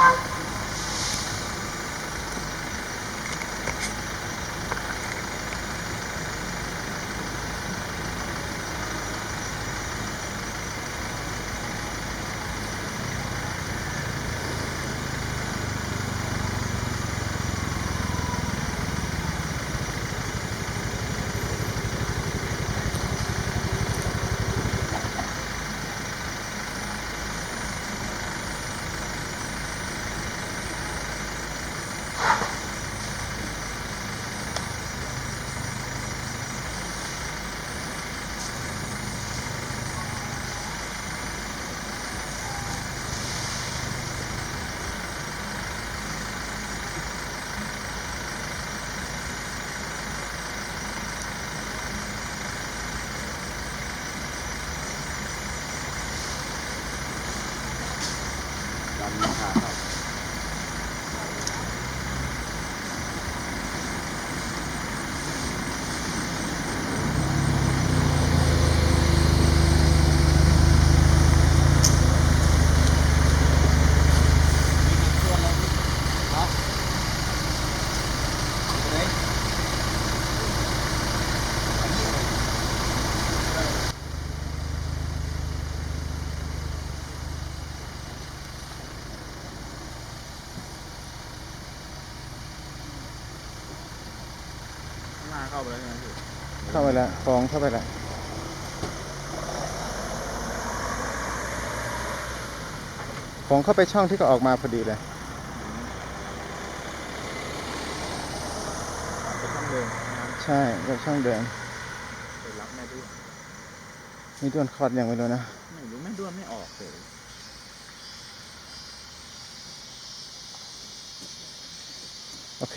ดัน ราคาครับข้างหน้า เข้าไปแล้วใช่ไหมพี่เข้าไปแล้วคลองเข้าไปแล้วของเข้าไปช่องที่ก็ออกมาพอดีเลยไปช่องเดิมนะครับใช่กับช่องเดิมไปรับแม่ด้วยมีด้วนคลอดอย่างไม่รู้นะ ไม่รู้แม่ด้วนไม่ออกเลยโอเค